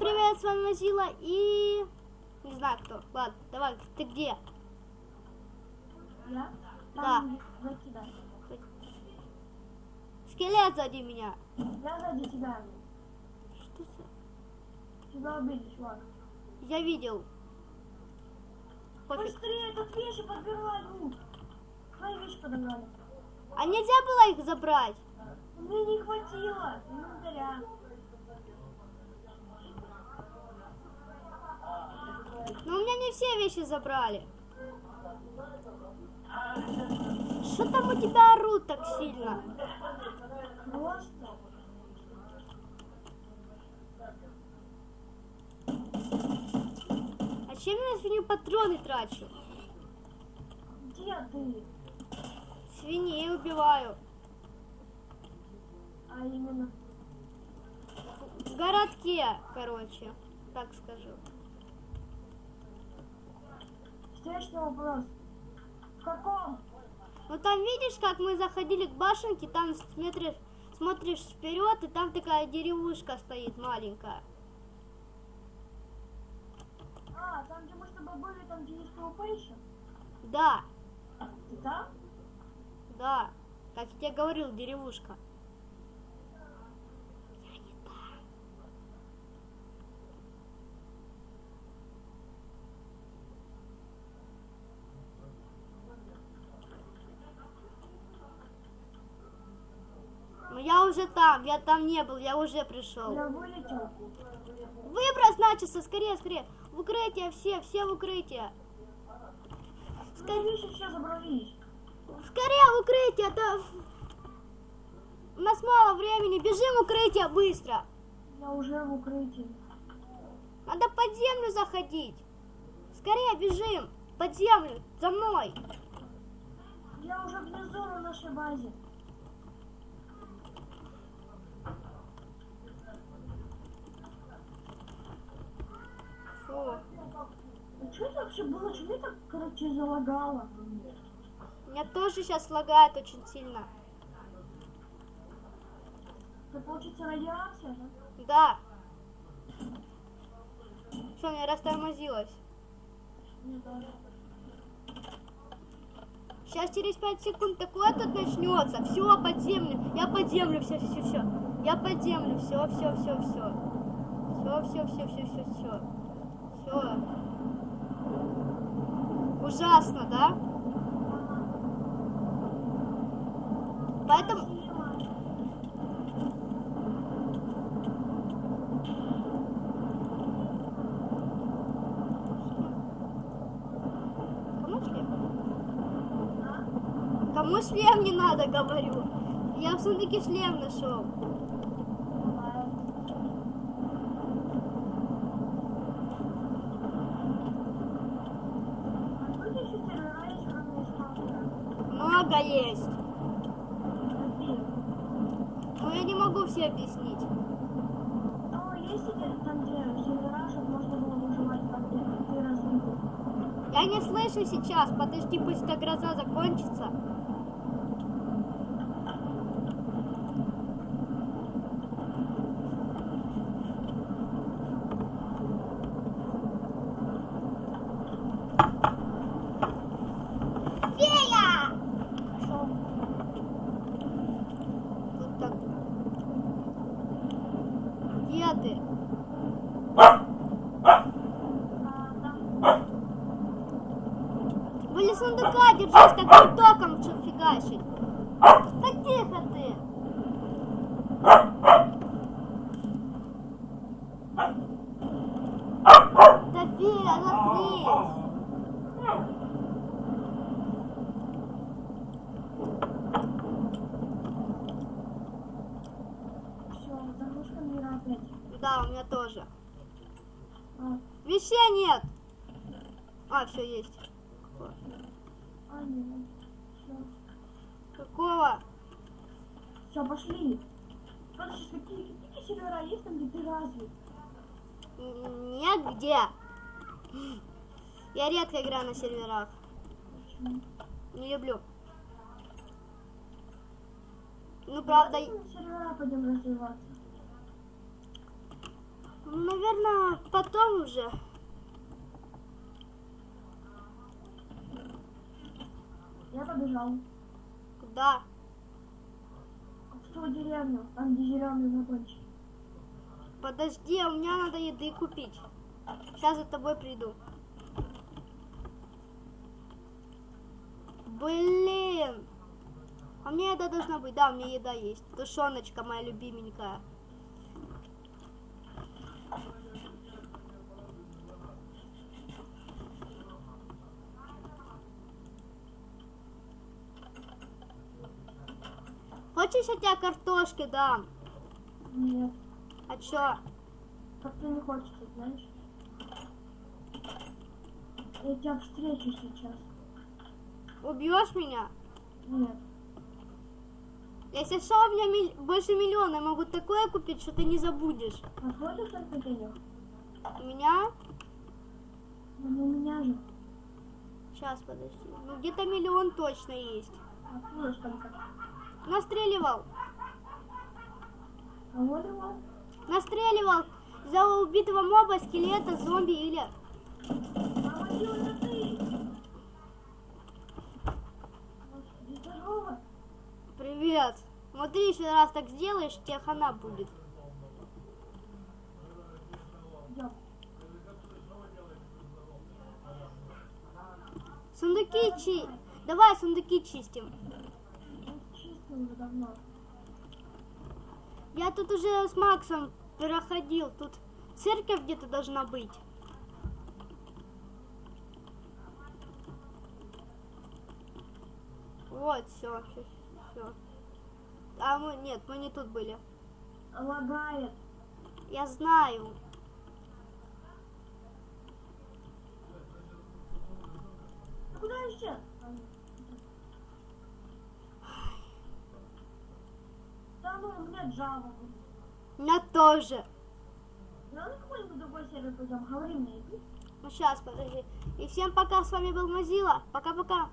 привет, с вами Мазила и... Не знаю кто. Ладно, давай, ты где? Я? Да. Там за тебя. Скелет сзади меня. Я сзади тебя. Что за... Тебя убили, чувак. Я видел. Пофиг. Быстрее, тут вещи подбирай, ну. Твои вещи подобрали. А нельзя было их забрать? Мне не хватило. Но не все вещи забрали. Что там у тебя орут так сильно? А чем я на свинью патроны трачу? Где ты? Свиней убиваю. А именно. В городке, короче. Так скажу. Встречный вопрос. В каком? Ну там видишь, как мы заходили к башенке, там смотришь, смотришь вперед, и там такая деревушка стоит маленькая. А, там, где мы с тобой были, там, где есть еще? Да, Ты там? да. Как я тебе говорил, деревушка. Я уже там, я там не был, я уже пришел. Выброс начался, скорее, скорее. В укрытие все, все в укрытие. Вещи все забрались. Скорее в укрытие, а то у нас мало времени. Бежим в укрытие быстро. Я уже в укрытии. Надо под землю заходить. Скорее бежим под землю, за мной. Я уже внизу на нашей базе. Фу. А что это вообще было? Что это, короче, залагало? Меня тоже сейчас лагает очень сильно. Это получится радиация, да? Да. Что, меня растормозилось. Сейчас через 5 секунд такое тут начнется. Все под землю. Я под землю, все, все, все. Я под землю, все, все, все, все. Все, все, все, все, все, все. Все. Ужасно, да? Поэтому... Кому шлем? Кому шлем не надо, говорю. Я в сундуке шлем нашел. Откуда еще сервера есть, кроме сталкера? Много есть. Но я не могу все объяснить. Ну, есть сервера, чтобы можно было выживать, развитый. Я не слышу сейчас. Подожди, пусть эта гроза закончится. Фея! Шел. Тут так. Где ты? А, там, Сундука держись, такой током что фигачить. Да тихо ты. Да Фея, заткнись. все, загрузка мира опять. Да, у меня тоже. А, Вещей нет. А, все есть. а нет. Все. Какого? Все, пошли. Подожди, какие, какие сервера есть там, где ты развит? Нет, где? Я редко играю на серверах. Почему? Не люблю. Ну, правда, Давай на сервера пойдем развиваться. Ну, наверное, потом уже. Я побежал. Куда? Ту деревню, там где зеленый закончил. Подожди, а у меня надо еды купить. Сейчас за тобой приду. Блин. А мне еда должна быть. Да, у меня еда есть. Тушеночка моя любименькая. Хочешь, я тебе картошки дам? Нет, А чё? как-то не хочется, знаешь. Я тебя встречу сейчас. Убьешь меня? Нет. Если что, у меня миль- больше миллиона. Я могу такое купить, что ты не забудешь. Посмотришь на денег? У меня? Ну, у меня же. Сейчас, подожди. Ну, где-то миллион точно есть. Откуда столько? Настреливал. Настреливал за убитого моба, скелета, зомби или... Привет. Смотри, если раз так сделаешь, тебе хана будет. Сундуки чи... Давай сундуки чистим. Уже давно. Я тут уже с Максом проходил. Тут церковь где-то должна быть. Вот, все, все, все. А мы, нет, мы не тут были. Лагает. Я знаю. А куда исчез? Меня Java. У меня тоже. Ну, на какой-нибудь другой сервер пойдем, говори мне. Ну сейчас, подожди. И всем пока, с вами был Мазила. Пока-пока.